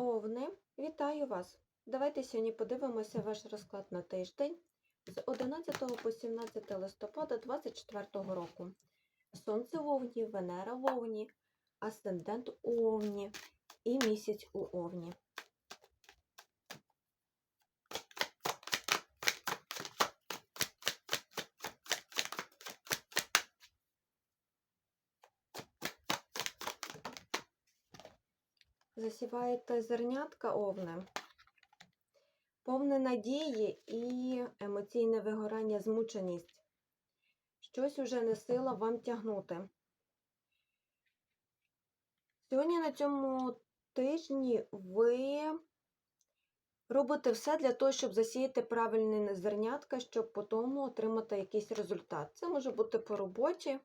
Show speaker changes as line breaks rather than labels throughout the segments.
Овни, вітаю вас! Давайте сьогодні подивимося ваш розклад на тиждень з 11 по 17 листопада 2024 року. Сонце в Овні, Венера в Овні, Асцендент у Овні і місяць у Овні. Засіваєте зернятка овне, повне надії і емоційне вигорання, змученість. Щось уже не сила вам тягнути. Сьогодні на цьому тижні ви робите все для того, щоб засіяти правильне зернятка, щоб потім отримати якийсь результат. Це може бути по роботі.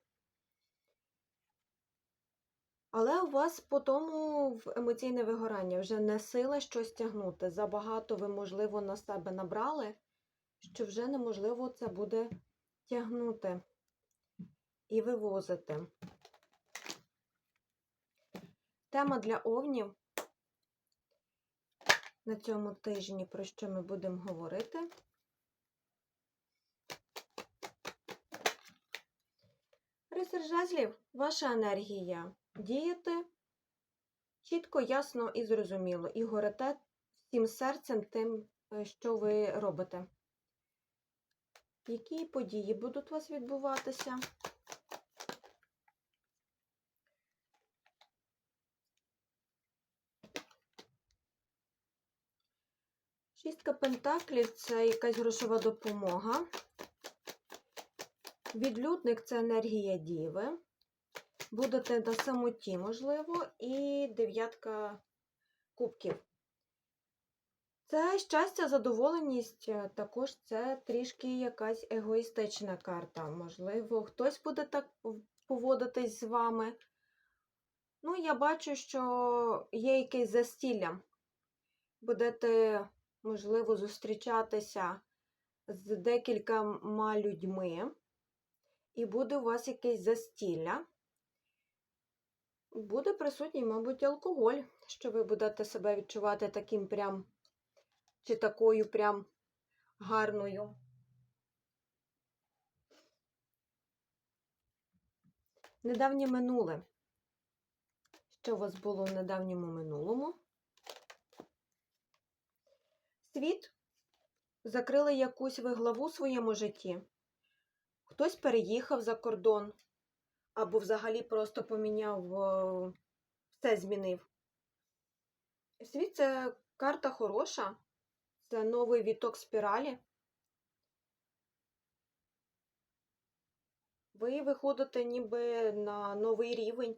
Але у вас по тому в емоційне вигорання вже не сила щось тягнути. Забагато ви, можливо, на себе набрали, що вже неможливо це буде тягнути і вивозити. Тема для овнів на цьому тижні, про що ми будемо говорити. Рицар жезлів, ваша енергія діяти чітко, ясно і зрозуміло. І горите всім серцем тим, е, що ви робите. Які події будуть у вас відбуватися? Шістка пентаклів це якась грошова допомога. Відлюдник це енергія діви. Будете на самоті, можливо, і дев'ятка кубків. Це щастя, задоволеність, е, також це трішки якась егоїстична карта. Можливо, хтось буде так поводитись з вами. Ну, я бачу, що є якесь застілля. Будете, можливо, зустрічатися з декількома людьми, і буде у вас якесь застілля буде присутній, мабуть, алкоголь, що ви будете себе відчувати таким прям чи такою прям гарною. Недавнє минуле. Що у вас було в недавньому минулому? Світ закрили якусь ви главу в своєму житті. Хтось переїхав за кордон, або взагалі просто поміняв, е, все змінив. Світ це карта хороша, це новий віток спіралі. Ви виходите ніби на новий рівень.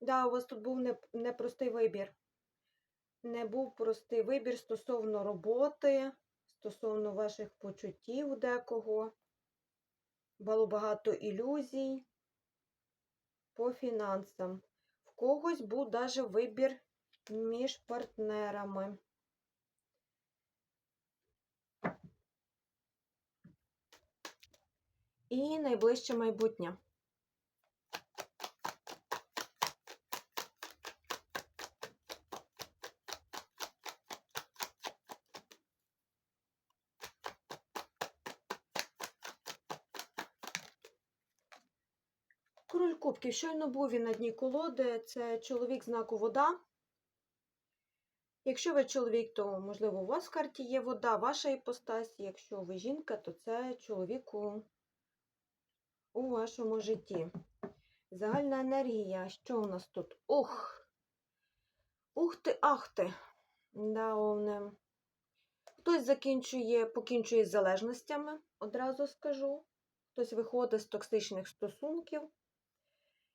Да, у вас тут був непростий вибір. Не був простий вибір стосовно роботи, стосовно ваших почуттів декого. Було багато ілюзій по фінансам. В когось був навіть вибір між партнерами. І найближче майбутнє. Король Щойно був він на дні колоди. Це чоловік знаку вода. Якщо ви чоловік, то, можливо, у вас в карті є вода, ваша іпостась. Якщо ви жінка, то це чоловік у, вашому житті. Загальна енергія. Що у нас тут? Ух! Ух ти, ах ти! Да, овне. Хтось закінчує, покінчує з залежностями, одразу скажу. Хтось виходить з токсичних стосунків.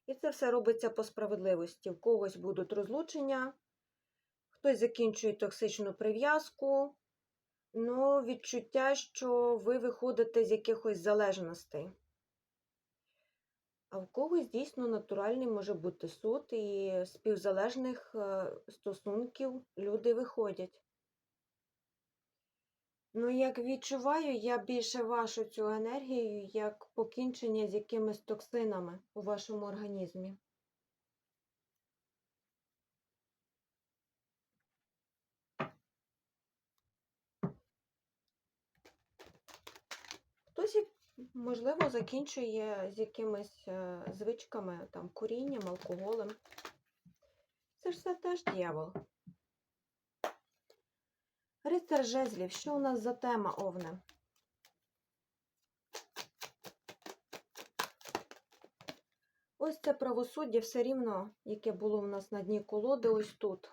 І це все робиться по справедливості. В когось будуть розлучення, хтось закінчує токсичну прив'язку, ну відчуття, що ви виходите з якихось залежностей. А в когось дійсно натуральний може бути суд, і з співзалежних е, стосунків люди виходять. Ну, як відчуваю, я більше вашу цю енергію як покінчення з якимись токсинами у вашому організмі. Хтось, можливо, закінчує з якимись е, звичками, там, курінням, алкоголем. Це ж все теж дьявол. Рицар жезлів, що у нас за тема, Овне? Ось це правосуддя все рівно, яке було в нас на дні колоди, ось тут.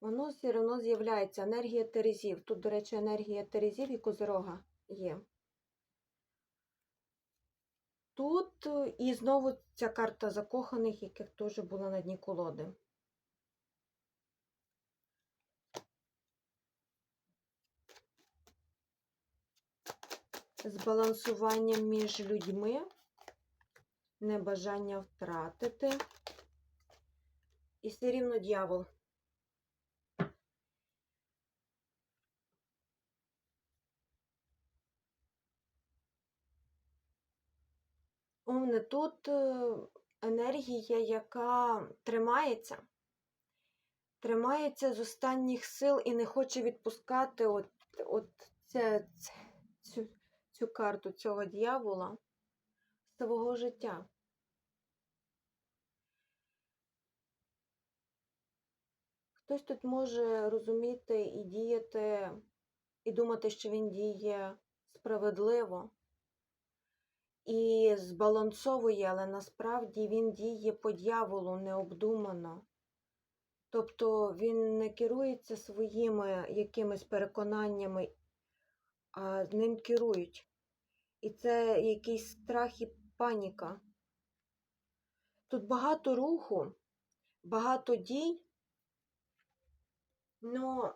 Воно все одно з'являється енергія терезів. Тут, до речі, енергія терезів і козирога є. Тут і знову ця карта закоханих, яких теж була на дні колоди. Збалансування між людьми, небажання втратити. І все рівно дьявол. Овне, тут е, енергія, яка тримається, тримається з останніх сил і не хоче відпускати от, от це, це, цю, карту цього дьявола свого життя. Хтось тут може розуміти і діяти, і думати, що він діє справедливо і збалансовує, але насправді він діє по дьяволу необдумано. Тобто він не керується своїми якимись переконаннями, а ним керують. І це якийсь страх і паніка. Тут багато руху, багато дій, но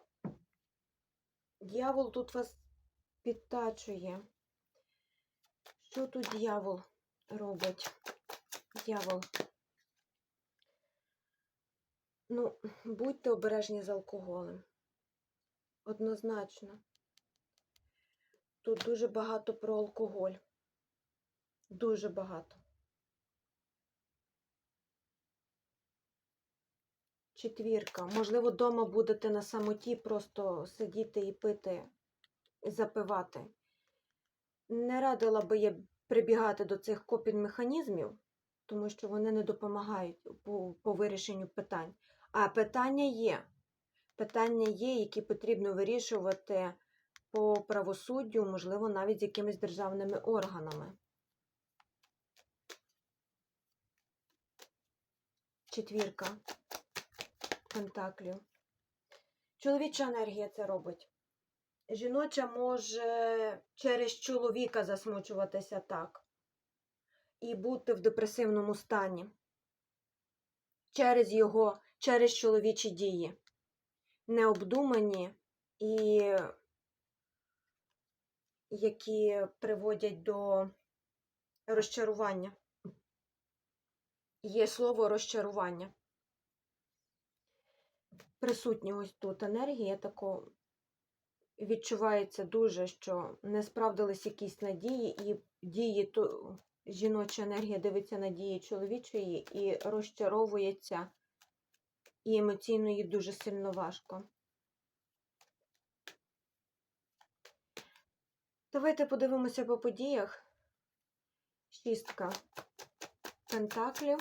дьявол тут вас підтачує. Що тут дьявол робить? Дьявол. Ну, будьте обережні з алкоголем. Однозначно. Тут дуже багато про алкоголь. Дуже багато. Четвірка. Можливо, вдома будете на самоті просто сидіти і пити, і запивати. Не радила би я прибігати до цих копінг-механізмів, тому що вони не допомагають по, по вирішенню питань. А питання є. Питання є, які потрібно вирішувати по правосуддю, можливо, навіть з якимись державними органами. Четвірка пентаклів. Чоловіча енергія це робить. Жіноча може через чоловіка засмучуватися так і бути в депресивному стані через його, через чоловічі дії, необдумані і які приводять до розчарування. Є слово розчарування. Присутня ось тут енергія такого відчувається дуже, що не справдились якісь надії, і дії то жіноча енергія дивиться на дії чоловічої і розчаровується, і емоційно їй дуже сильно важко. Давайте подивимося по подіях. Шістка пентаклів.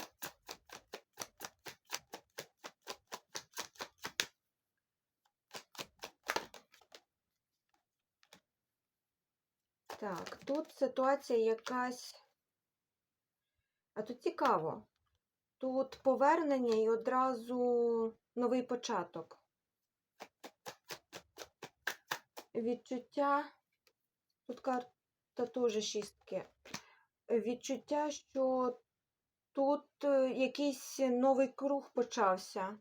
Так, тут ситуація якась. А тут цікаво. Тут повернення і одразу новий початок. Відчуття. Тут карта теж шістки. Відчуття, що тут е, якийсь новий круг почався.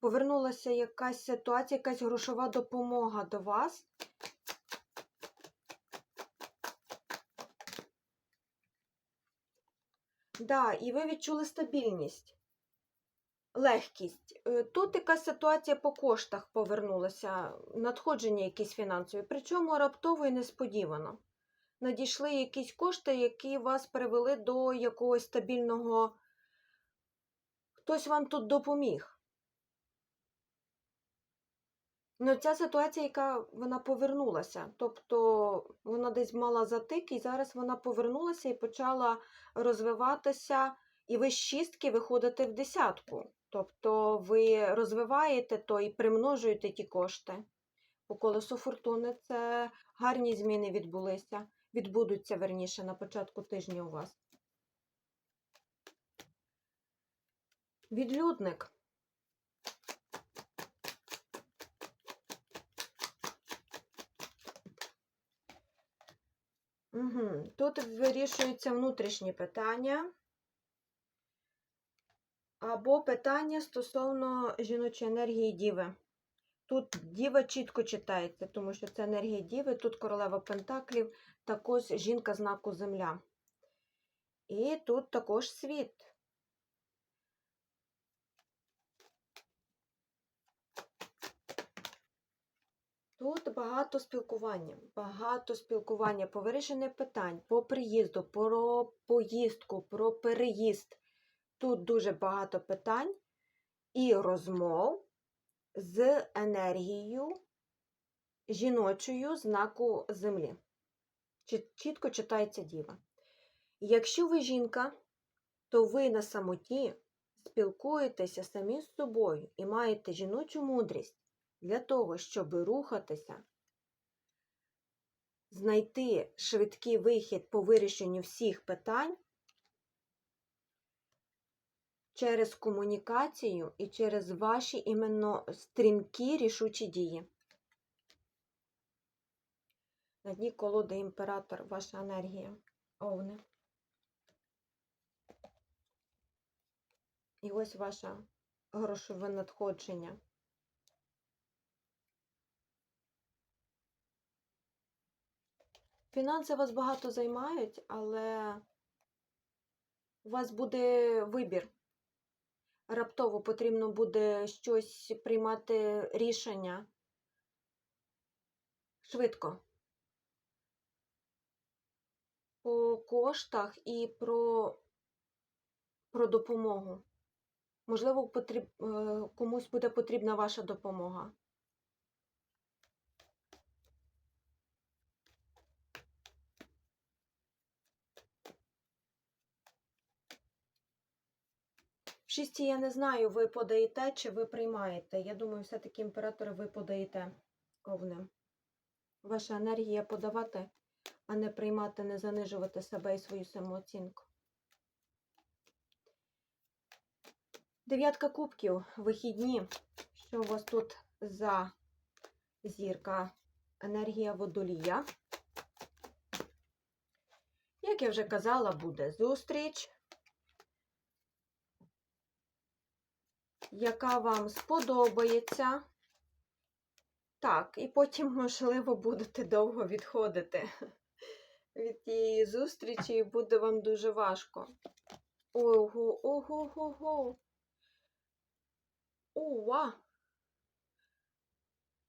Повернулася якась ситуація, якась грошова допомога до вас. Да, і ви відчули стабільність, легкість. Е, Тут якась ситуація по коштах повернулася, надходження якісь фінансові, причому раптово і несподівано. Надійшли якісь кошти, які вас привели до якогось стабільного. Хтось вам тут допоміг. Ну, ця ситуація, яка вона повернулася. Тобто вона десь мала затик, і зараз вона повернулася і почала розвиватися, і ви з шістки виходите в десятку. Тобто ви розвиваєте то і примножуєте ті кошти. По колесу фортуни це гарні зміни відбулися, відбудуться верніше на початку тижня у вас. Відлюдник. Угу. Тут вирішуються внутрішні питання. Або питання стосовно жіночої енергії Діви. Тут Діва чітко читається, тому що це енергія Діви, тут королева Пентаклів, також жінка знаку Земля. І тут також світ. Тут багато спілкування, багато спілкування по вирішенню питань, по приїзду, про поїздку, про переїзд. Тут дуже багато питань і розмов з енергією жіночою знаку Землі. Чітко читається діва. Якщо ви жінка, то ви на самоті спілкуєтеся самі з собою і маєте жіночу мудрість для того, щоб рухатися, знайти швидкий вихід по вирішенню всіх питань через комунікацію і через ваші іменно стрімкі рішучі дії. На дні колоди імператор, ваша енергія. Овни. І ось ваше грошове надходження. Фінанси вас багато займають, але у вас буде вибір. Раптово потрібно буде щось приймати рішення швидко. По коштах і про, про допомогу. Можливо, потріб, е, комусь буде потрібна ваша допомога. Шісті я не знаю, ви подаєте чи ви приймаєте. Я думаю, все-таки імператори ви подаєте овни. Ваша енергія подавати, а не приймати, не занижувати себе і свою самооцінку. Дев'ятка кубків, вихідні. Що у вас тут за зірка? Енергія водолія. Як я вже казала, буде зустріч. Яка вам сподобається. Так, і потім, можливо, будете довго відходити від тієї зустрічі, і буде вам дуже важко. Ого, ого, ого. Ова!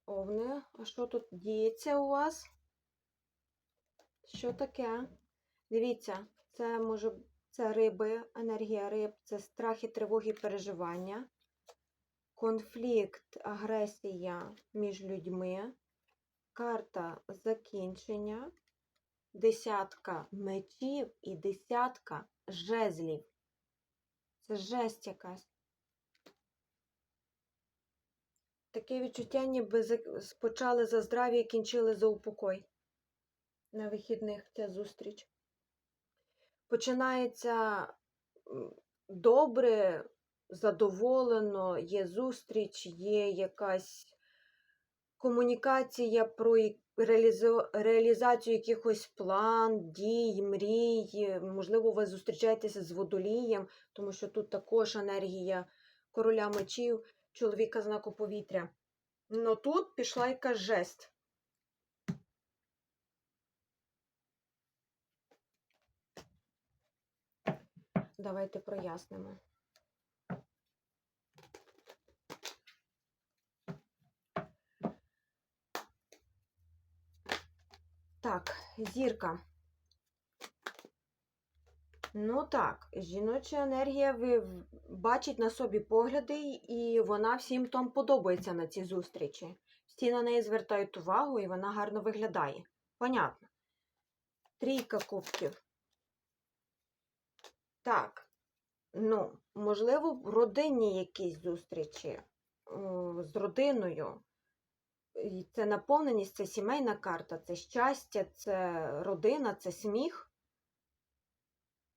Овне, а що тут діється у вас? Що таке? Дивіться, це може це риби, енергія риб, це страхи, тривоги, переживання конфлікт, агресія між людьми, карта закінчення, десятка мечів і десятка жезлів. Це жесть якась. Таке відчуття, ніби почали за здрав'я і кінчили за упокой. На вихідних ця зустріч. Починається добре, задоволено, є зустріч, є якась комунікація про реалізацію якихось план, дій, мрій. Можливо, ви зустрічаєтеся з водолієм, тому що тут також енергія короля мечів, чоловіка знаку повітря. Ну тут пішла якась жесть. Давайте прояснимо. Так, зірка. Ну так, жіноча енергія ви бачить на собі погляди, і вона всім там подобається на ці зустрічі. Всі на неї звертають увагу, і вона гарно виглядає. Понятно. Трійка кубків. Так. Ну, можливо, в родинні якісь зустрічі з родиною. Це наповненість, це сімейна карта, це щастя, це родина, це сміх.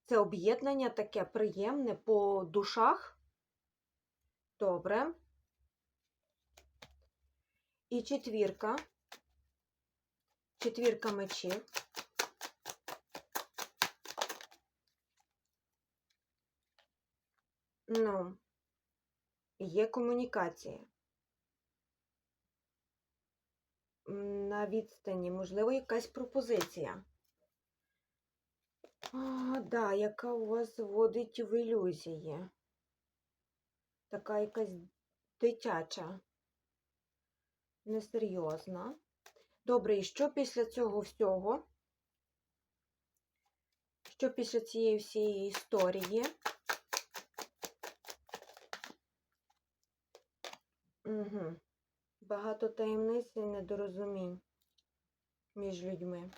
Це об'єднання таке приємне по душах. Добре. І четвірка. Четвірка мечів. Ну, є комунікація. На відстані, можливо, якась пропозиція. А, да, яка у вас вводить в ілюзії. Така якась дитяча, несерйозна. Добре, і що після цього всього? Що після цієї всієї історії? Угу. Багато таємниць і недорозумінь між людьми.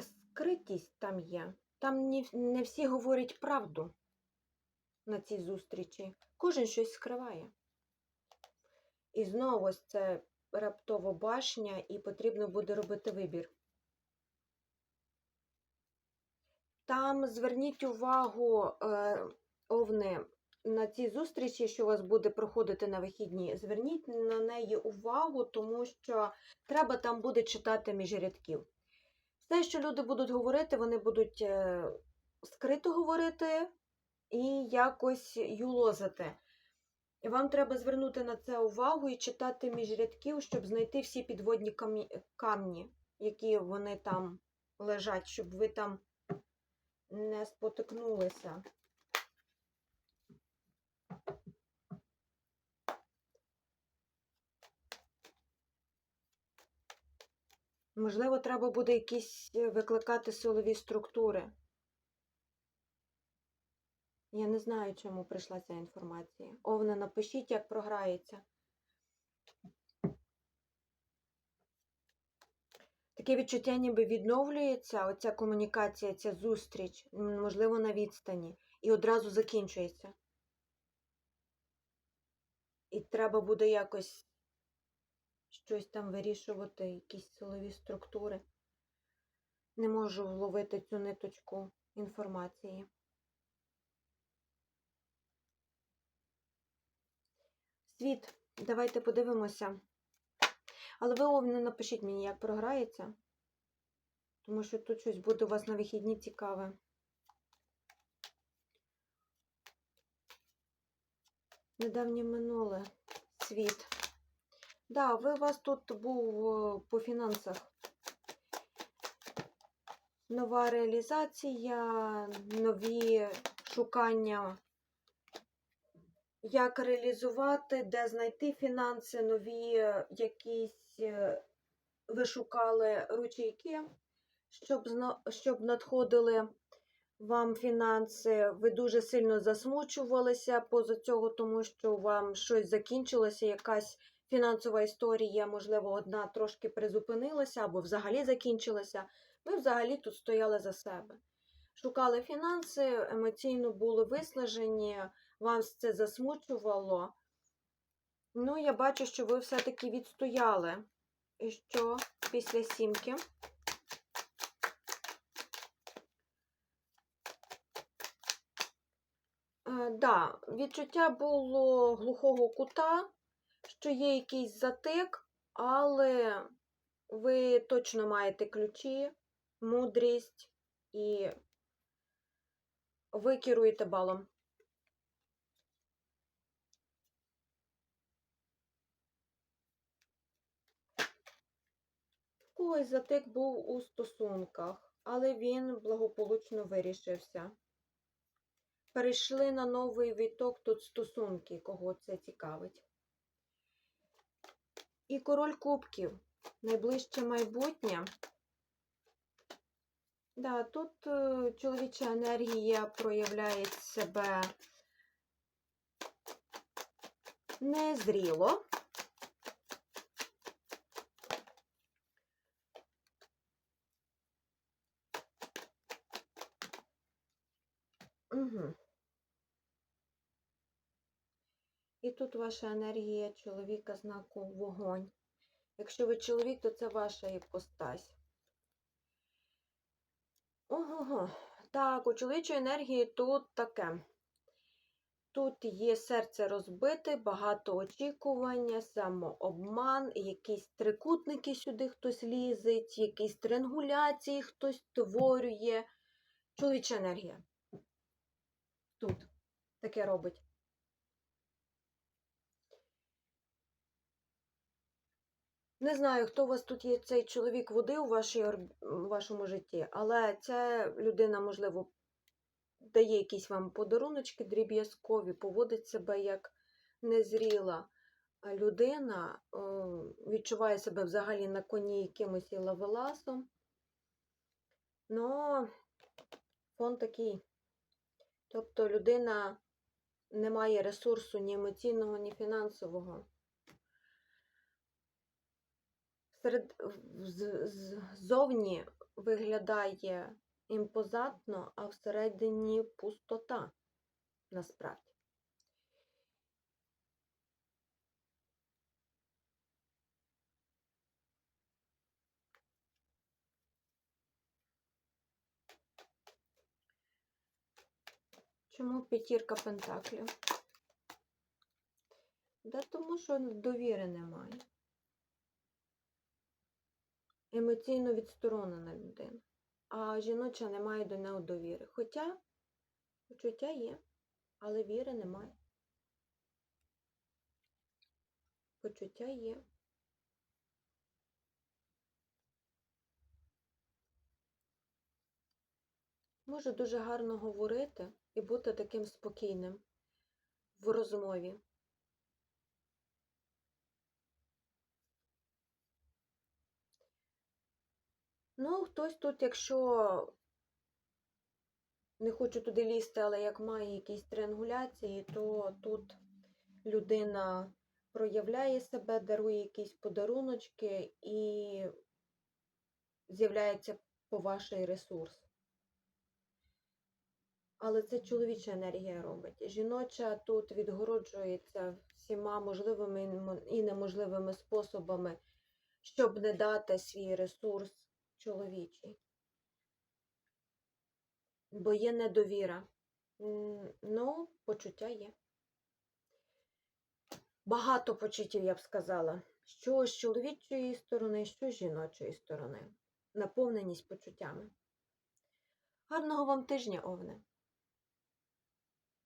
Скритість там є. Там не, всі говорять правду на цій зустрічі. Кожен щось скриває. І знову ось це раптово башня, і потрібно буде робити вибір. Там зверніть увагу, е, овни, на цій зустрічі, що у вас буде проходити на вихідні, зверніть на неї увагу, тому що треба там буде читати між рядків. Все, що люди будуть говорити, вони будуть е, скрито говорити і якось юлозити. І Вам треба звернути на це увагу і читати між рядків, щоб знайти всі підводні камні, які вони там лежать, щоб ви там не спотикнулися. Можливо, треба буде якісь е, викликати силові структури. Я не знаю, чому прийшла ця інформація. Овне, напишіть, як програється. Таке відчуття ніби відновлюється, оця комунікація, ця зустріч, можливо, на відстані, і одразу закінчується. І треба буде якось щось там вирішувати, якісь силові структури. Не можу вловити цю ниточку інформації. Світ, давайте подивимося. Але ви Овне, напишіть мені, як програється. Тому що тут щось буде у вас на вихідні цікаве. Недавнє минуле. Світ. Да, ви у вас тут був е, по фінансах. Нова реалізація, нові шукання, як реалізувати, де знайти фінанси, нові е, якісь е, ви шукали ручейки, щоб, щоб надходили вам фінанси. Ви дуже сильно засмучувалися поза цього, тому що вам щось закінчилося, якась фінансова історія, можливо, одна трошки призупинилася або взагалі закінчилася. Ви взагалі тут стояли за себе. Шукали фінанси, емоційно були виснажені, вам це засмучувало. Ну, я бачу, що ви все-таки відстояли. І що після сімки? Е, да, відчуття було глухого кута, що є якийсь затик, але ви точно маєте ключі, мудрість і ви керуєте балом. Когось затик був у стосунках, але він благополучно вирішився. Перейшли на новий віток тут стосунки, кого це цікавить. І король кубків. Найближче майбутнє. Да, тут е, чоловіча енергія проявляє себе незріло. Угу. І тут ваша енергія чоловіка знаку вогонь. Якщо ви чоловік, то це ваша іпостась. Ого, так, у чоловічої енергії тут таке. Тут є серце розбите, багато очікування, самообман, якісь трикутники сюди хтось лізить, якісь триангуляції хтось створює. Чоловіча енергія. Тут таке робить. Не знаю, хто у вас тут є цей чоловік води у вашій, вашому житті, але ця людина, можливо, дає якісь вам подаруночки дріб'язкові, поводить себе як незріла людина, відчуває себе взагалі на коні якимось і лавеласом. Ну, фон такий. Тобто людина не має ресурсу ні емоційного, ні фінансового. З- ззовні виглядає імпозантно, а всередині пустота насправді. Чому п'ятірка пентаклів? Да тому що довіри немає. Емоційно відсторонена людина, а жіноча не має до неї довіри. Хоча почуття є, але віри немає. Почуття є. Може дуже гарно говорити і бути таким спокійним в розмові. Ну, хтось тут, якщо не хочу туди лізти, але як має якісь триангуляції, то тут людина проявляє себе, дарує якісь подаруночки і з'являється по ваший ресурс. Але це чоловіча енергія робить. Жіноча тут відгороджується всіма можливими і неможливими способами, щоб не дати свій ресурс чоловічий. Бо є недовіра. Ну, почуття є. Багато почуттів, я б сказала. Що з чоловічої сторони, що з жіночої сторони. Наповненість почуттями. Гарного вам тижня, Овне!